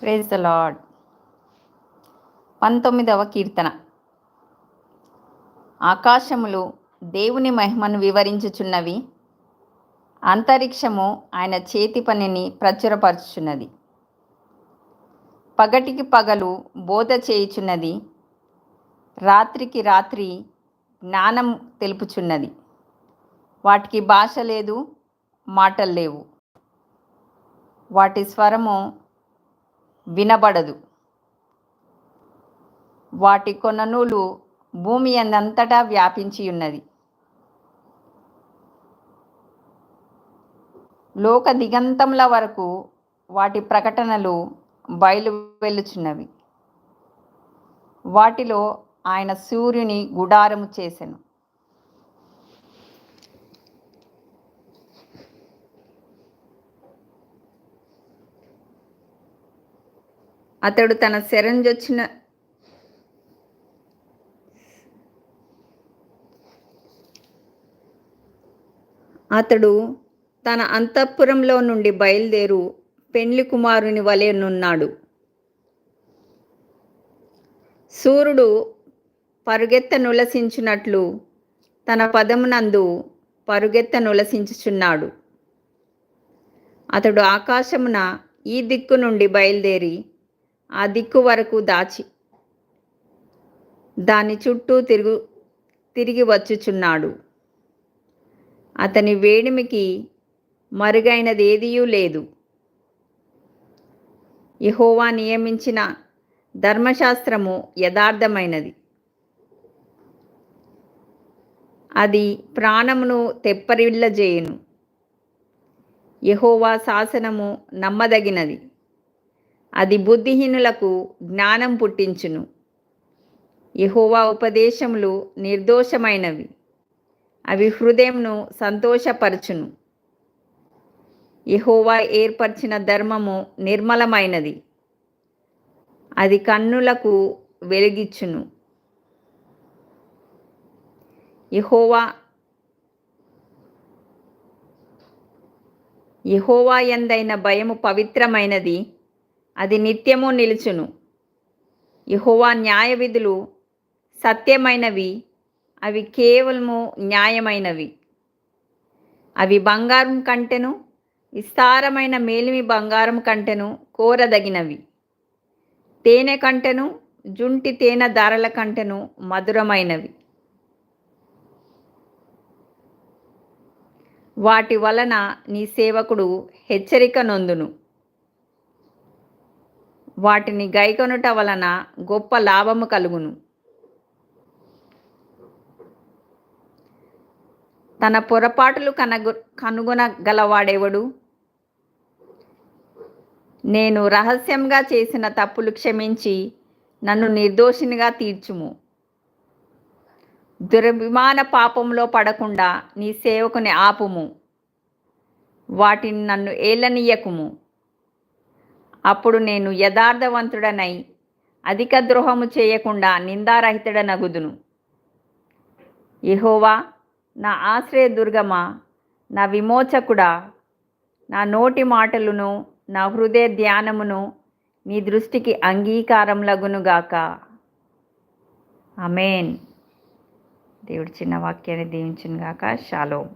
Praise the lord పంతొమ్మిదవ కీర్తన. ఆకాశములు దేవుని మహిమను వివరించుచున్నవి అంతరిక్షము ఆయన చేతి పనిని ప్రచురపరుచున్నది పగటికి పగలు బోధ చేయుచున్నది రాత్రికి రాత్రి జ్ఞానం తెలుపుచున్నది. వాటికి భాష లేదు మాటలు లేవు. వాటి స్వరము వినబడదు. వాటి కొననూలు భూమి అందంతటా వ్యాపించి ఉన్నది లోక దిగంతంల వరకు వాటి ప్రకటనలు బయలు వెళ్ళుచున్నవి. వాటిలో ఆయన సూర్యుని గుడారము చేసెను. అతడు తన శరంజొచ్చిన అతడు తన అంతఃపురంలో నుండి బయలుదేరు పెండ్లి కుమారుని వలె నున్నాడు. సూర్యుడు పరుగెత్త నులసించునట్లు తన పదమునందు పరుగెత్త నులసించుచున్నాడు. అతడు ఆకాశమున ఈ దిక్కు నుండి బయలుదేరి ఆ దిక్కు వరకు దాచి దాని చుట్టూ తిరుగు తిరిగి వచ్చుచున్నాడు. అతని వేడిమికి మరుగైనది ఏదియూ లేదు. యహోవా నియమించిన ధర్మశాస్త్రము యథార్థమైనది. అది ప్రాణమును తెప్పరిల్లజేయును. యహోవా శాసనము నమ్మదగినది. అది బుద్ధిహీనులకు జ్ఞానం పుట్టించును. యహోవా ఉపదేశములు నిర్దోషమైనవి. అవి హృదయంను సంతోషపరచును. యహోవా ఏర్పరిచిన ధర్మము నిర్మలమైనది. అది కన్నులకు వెలిగిచ్చును. యహోవా యహోవా ఎందైన భయము పవిత్రమైనది. అది నిత్యము నిలుచును. యహోవా న్యాయ విధులు సత్యమైనవి అవి కేవలము న్యాయమైనవి. అవి బంగారం కంటెను విస్తారమైన మేలిమి బంగారం కంటెను కోరదగినవి. తేనె కంటెను జుంటి తేనె ధరల కంటెను మధురమైనవి. వాటి వలన నీ సేవకుడు హెచ్చరిక నొందును. వాటిని గైకొనుట వలన గొప్ప లాభము కలుగును. తన పొరపాటులు కనగు కనుగొనగలవాడెవడు? నేను రహస్యంగా చేసిన తప్పులు క్షమించి నన్ను నిర్దోషినిగా తీర్చుము. దురభిమాన పాపంలో పడకుండా నీ సేవకుని ఆపుము. వాటిని నన్ను ఏలనీయకుము. అప్పుడు నేను యథార్థవంతుడనై అధిక ద్రోహము చేయకుండా నిందారహితుడనగుదును. యహోవా నా ఆశ్రయ దుర్గమా నా విమోచకుడా నా నోటి మాటలను నా హృదయ ధ్యానమును నీ దృష్టికి అంగీకారం లగునుగాక అమేన్ దేవుడి చిన్న వాక్యాన్ని దీవించునుగాక షాలోమ్